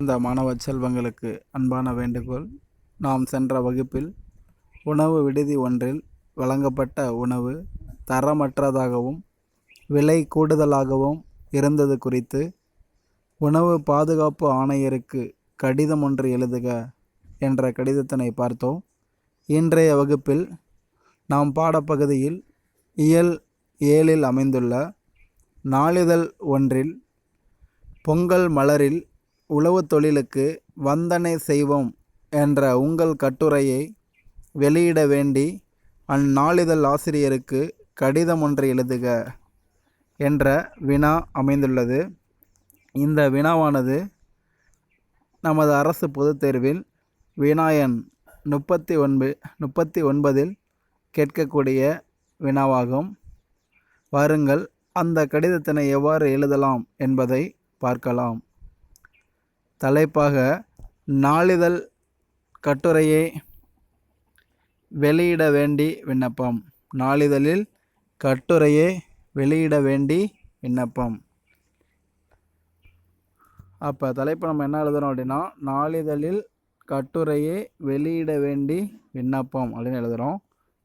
இந்த மாணவ செல்வங்களுக்கு அன்பான வேண்டுகோள். நாம் சென்ற வகுப்பில் உணவு விடுதி ஒன்றில் வழங்கப்பட்ட உணவு தரமற்றதாகவும் விலை கூடுதலாகவும் இருந்தது குறித்து உணவு பாதுகாப்பு ஆணையருக்கு கடிதம் ஒன்று எழுதுக என்ற கடிதத்தினை பார்த்தோம். இன்றைய வகுப்பில் நாம் பாடப்பகுதியில் இயல் ஏழில் அமைந்துள்ள நாளிதழ் ஒன்றில் பொங்கல் மலரில் உழவுத் தொழிலுக்கு வந்தனை செய்வோம் என்ற உங்கள் கட்டுரையை வெளியிட வேண்டி அந்நாளிதழ் ஆசிரியருக்கு கடிதம் ஒன்று எழுதுக என்ற வினா அமைந்துள்ளது. இந்த வினாவானது நமது அரசு பொதுத் தேர்வில் வினாயன் முப்பத்தி ஒன்பது முப்பத்தி ஒன்பதில் கேட்கக்கூடிய வினாவாகும். வாருங்கள் அந்த கடிதத்தினை எவ்வாறு எழுதலாம் என்பதை பார்க்கலாம். தலைப்பாக நாளிதழ் கட்டுரையை வெளியிட வேண்டி விண்ணப்பம். நாளிதழில் கட்டுரையை வெளியிட வேண்டி விண்ணப்பம். அப்போ தலைப்பு நம்ம என்ன எழுதுகிறோம் அப்படின்னா நாளிதழில் கட்டுரையை வெளியிட வேண்டி விண்ணப்பம் அப்படின்னு எழுதுகிறோம்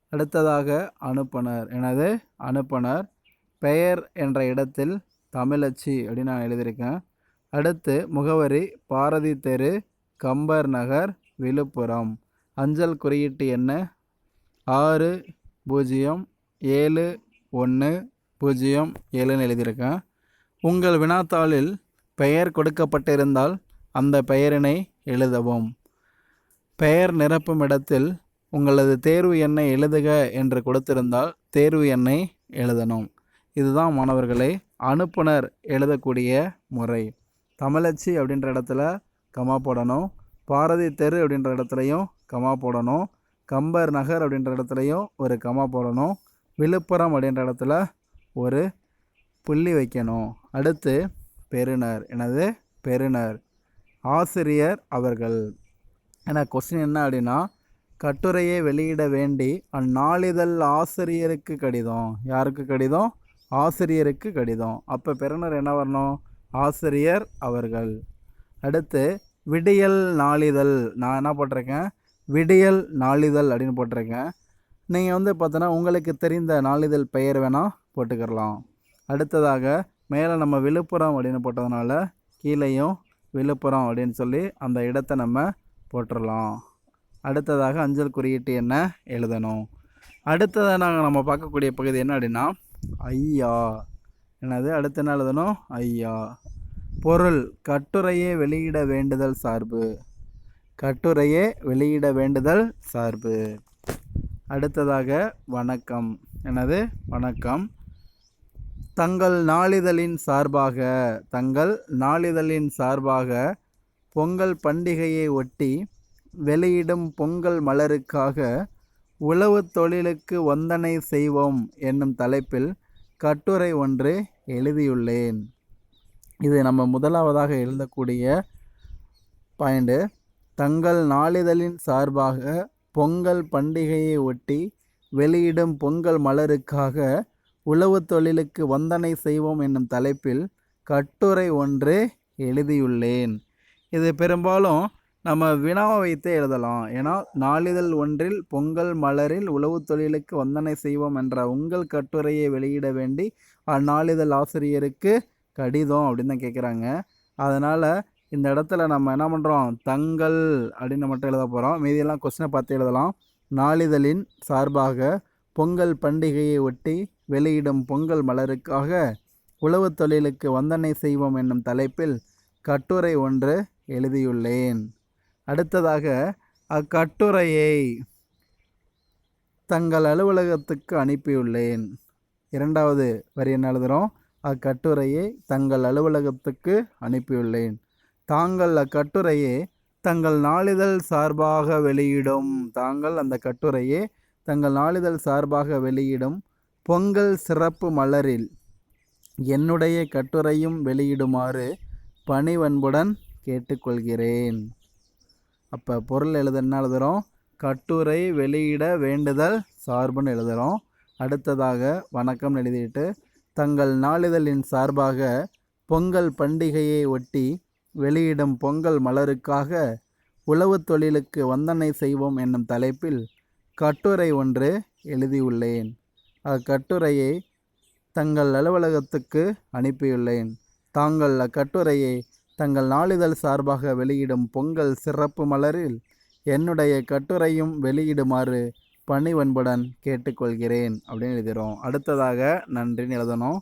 அடுத்ததாக அனுப்புனர். எனது அனுப்புனர் பெயர் என்ற இடத்தில் தமிழச்சி அப்படின்னு நான் எழுதியிருக்கேன். அடுத்து முகவரி பாரதி தெரு கம்பர் நகர் விழுப்புரம். அஞ்சல் குறியீட்டு என்ன ஆறு பூஜ்ஜியம் ஏழு ஒன்று பூஜ்ஜியம் ஏழுன்னு எழுதியிருக்கேன். உங்கள் வினாத்தாளில் பெயர் கொடுக்கப்பட்டிருந்தால் அந்த பெயரினை எழுதவும். பெயர் நிரப்பும் இடத்தில் உங்களது தேர்வு எண்ணை எழுதுக என்று கொடுத்திருந்தால் தேர்வு எண்ணை எழுதணும். இதுதான் மாணவர்களை அனுப்புனர் எழுதக்கூடிய முறை. தமிழச்சி அப்படின்ற இடத்துல கமா போடணும். பாரதி தெரு அப்படின்ற இடத்துலையும் கமா போடணும். கம்பர் நகர் அப்படின்ற இடத்துலையும் ஒரு கமா போடணும். விழுப்புரம் அப்படின்ற இடத்துல ஒரு புள்ளி வைக்கணும். அடுத்து பெறுநர் எனது பெறுநர் ஆசிரியர் அவர்கள். ஏன்னா கொஸ்டின் என்ன அப்படின்னா கட்டுரையை வெளியிட வேண்டி அந்நாளிதழ் ஆசிரியருக்கு கடிதம். யாருக்கு கடிதம்? ஆசிரியருக்கு கடிதம். அப்போ பெறுநர் என்ன வரணும்? ஆசிரியர் அவர்கள். அடுத்து விடியல் நாளிதழ். நான் என்ன போட்டிருக்கேன்? விடியல் நாளிதழ் அப்படின்னு போட்டிருக்கேன். நீங்கள் வந்து பார்த்தோன்னா உங்களுக்கு தெரிந்த நாளிதழ் பெயர் வேணால் போட்டுக்கிறலாம். அடுத்ததாக மேலே நம்ம விழுப்புரம் அப்படின்னு போட்டதுனால கீழேயும் விழுப்புரம் அப்படின்னு சொல்லி அந்த இடத்த நம்ம போட்டுடலாம் அடுத்ததாக அஞ்சல் குறியீட்டு என்ன? எழுதணும். அடுத்ததாக நாங்கள் நம்ம பார்க்கக்கூடிய பகுதி என்ன அப்படின்னா ஐயா. எனது அடுத்த நாள் தினம் ஐயா. பொருள் கட்டுரையை வெளியிட வேண்டுதல் சார்பு. கட்டுரையே வெளியிட வேண்டுதல் சார்பு. அடுத்ததாக வணக்கம். எனது வணக்கம். தங்கள் நாளிதழின் சார்பாக தங்கள் நாளிதழின் சார்பாக பொங்கல் பண்டிகையை ஒட்டி வெளியிடும் பொங்கல் மலருக்காக உழவு தொழிலுக்கு வந்தனை செய்வோம் என்னும் தலைப்பில் கட்டுரை ஒன்று எழுதியுள்ளேன். இது நம்ம முதலாவதாக எழுதக்கூடிய பாயிண்ட்டு தங்கள் நாளிதழின் சார்பாக பொங்கல் பண்டிகையை ஒட்டி வெளியிடும் பொங்கல் மலருக்காக உழவு தொழிலுக்கு வந்தனை செய்வோம் என்னும் தலைப்பில் கட்டுரை ஒன்று எழுதியுள்ளேன். இது பெரும்பாலும் நம்ம வினாவை வைத்தே எழுதலாம். ஏன்னா நாளிதழ் ஒன்றில் பொங்கல் மலரில் உழவு தொழிலுக்கு வந்தனை செய்வோம் என்ற உங்கள் கட்டுரையை வெளியிட வேண்டி அந்நாளிதழ் ஆசிரியருக்கு கடிதம் அப்படின்னு தான் கேட்குறாங்க அதனால் இந்த இடத்துல நம்ம என்ன பண்ணுறோம் தங்கள் அப்படின்னு மட்டும் எழுத போகிறோம் மீதியெல்லாம் கொஸ்டினை பார்த்து எழுதலாம். நாளிதழின் சார்பாக பொங்கல் பண்டிகையை ஒட்டி வெளியிடும் பொங்கல் மலருக்காக உழவு தொழிலுக்கு வந்தனை செய்வோம் என்னும் தலைப்பில் கட்டுரை ஒன்று எழுதியுள்ளேன். அடுத்ததாக அக்கட்டுரையை தங்கள் அலுவலகத்துக்கு அனுப்பியுள்ளேன். இரண்டாவது வரி என்ன எழுதுகிறோம் அக்கட்டுரையை தங்கள் அலுவலகத்துக்கு அனுப்பியுள்ளேன். தாங்கள் அக்கட்டுரையை தங்கள் நாளிதழ் சார்பாக வெளியிடும். தாங்கள் அந்த கட்டுரையை தங்கள் நாளிதழ் சார்பாக வெளியிடும். பொங்கல் சிறப்பு மலரில் என்னுடைய கட்டுரையும் வெளியிடுமாறு பணிவன்புடன் கேட்டுக்கொள்கிறேன். அப்போ பொருள் எழுத என்ன எழுதுகிறோம் கட்டுரை வெளியிட வேண்டுதல் சார்புன்னு எழுதுகிறோம் அடுத்ததாக வணக்கம் எழுதிட்டு தங்கள் நாளிதழின் சார்பாக பொங்கல் பண்டிகையை ஒட்டி வெளியிடும் பொங்கல் மலருக்காக உழவுத் தொழிலுக்கு வந்தனை செய்வோம் என்னும் தலைப்பில் கட்டுரை ஒன்று எழுதியுள்ளேன். அக்கட்டுரையை தங்கள் அலுவலகத்துக்கு அனுப்பியுள்ளேன். தாங்கள் அக்கட்டுரையை தங்கள் நாளிதழ் சார்பாக வெளியிடும் பொங்கல் சிறப்பு மலரில் என்னுடைய கட்டுரையும் வெளியிடுமாறு பணிவன்புடன் கேட்டுக்கொள்கிறேன் அப்படின்னு எழுதுகிறோம். அடுத்ததாக நன்றின்னு எழுதணும்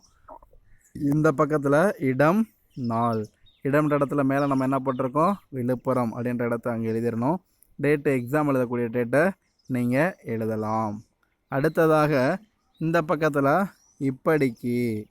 இந்த பக்கத்தில் இடம் நாள். இடம்ன்ற இடத்துல மேலே நம்ம என்ன போட்டிருக்கோம்? விழுப்புரம் அப்படின்ற இடத்த அங்கே எழுதிடணும். டேட்டு எக்ஸாம் எழுதக்கூடிய டேட்டை நீங்கள் எழுதலாம். அடுத்ததாக இந்த பக்கத்தில் இப்படிக்கு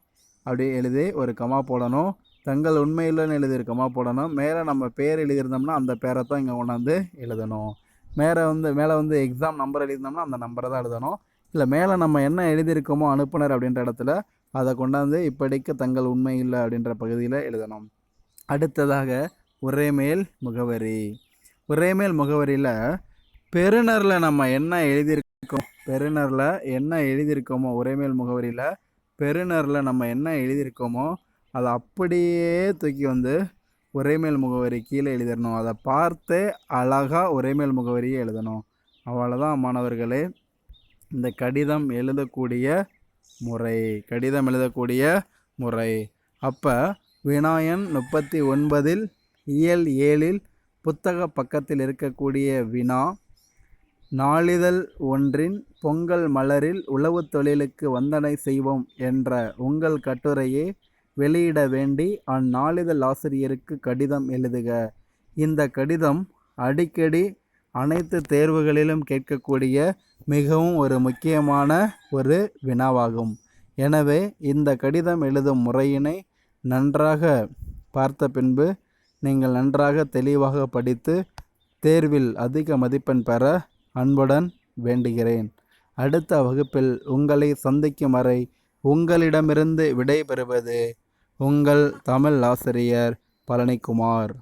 அப்படி எழுதி ஒரு கமா போடணும். தங்கள் உண்மையில்னு எழுதியிருக்கோமா போடணும். மேலே நம்ம பேர் எழுதியிருந்தோம்னா அந்த பேரை தான் இங்கே கொண்டாந்து எழுதணும். மேலே வந்து மேலே வந்து எக்ஸாம் நம்பர் எழுதியிருந்தோம்னா அந்த நம்பரை தான் எழுதணும். இல்லை மேலே நம்ம என்ன எழுதியிருக்கோமோ அனுப்புனர் அப்படின்ற இடத்துல அதை கொண்டாந்து இப்படிக்கு தங்கள் உண்மை இல்லை அப்படின்ற பகுதியில் எழுதணும். அடுத்ததாக உரைமேல் முகவரி. உரைமேல் முகவரியில் பெறுநரில் நம்ம என்ன எழுதியிருக்கோம்? பெறுநரில் என்ன எழுதியிருக்கோமோ உரைமேல் முகவரியில் பெறுநரில் நம்ம என்ன எழுதியிருக்கோமோ அதை அப்படியே தூக்கி வந்து உரைமேல் முகவரி கீழே எழுதிடணும். அதை பார்த்து அழகாக உரைமேல் முகவரியை எழுதணும். அவ்வளோதான் மாணவர்களே. இந்த கடிதம் எழுதக்கூடிய முறை கடிதம் எழுதக்கூடிய முறை. அப்போ வினாயன் முப்பத்தி ஒன்பதில் இயல் ஏழில் புத்தக பக்கத்தில் இருக்கக்கூடிய வினா நாளிதழ் ஒன்றின் பொங்கல் மலரில் உளவு தொழிலுக்கு வந்தனை செய்வோம் என்ற உங்கள் கட்டுரையை வெளியிட வேண்டி அந்நாளிதழ் ஆசிரியருக்கு கடிதம் எழுதுக. இந்த கடிதம் அடிக்கடி அனைத்து தேர்வுகளிலும் கேட்கக்கூடிய மிகவும் ஒரு முக்கியமான ஒரு வினாவாகும். எனவே இந்த கடிதம் எழுதும் முறையினை நன்றாக பார்த்த பின்பு நீங்கள் நன்றாக தெளிவாக படித்து தேர்வில் அதிக மதிப்பெண் பெற அன்புடன் வேண்டுகிறேன். அடுத்த வகுப்பில் உங்களை சந்திக்கும் வரை உங்களிடமிருந்து விடைபெறுவது உங்கள் தமிழ் ஆசிரியர் பழனிக்குமார்.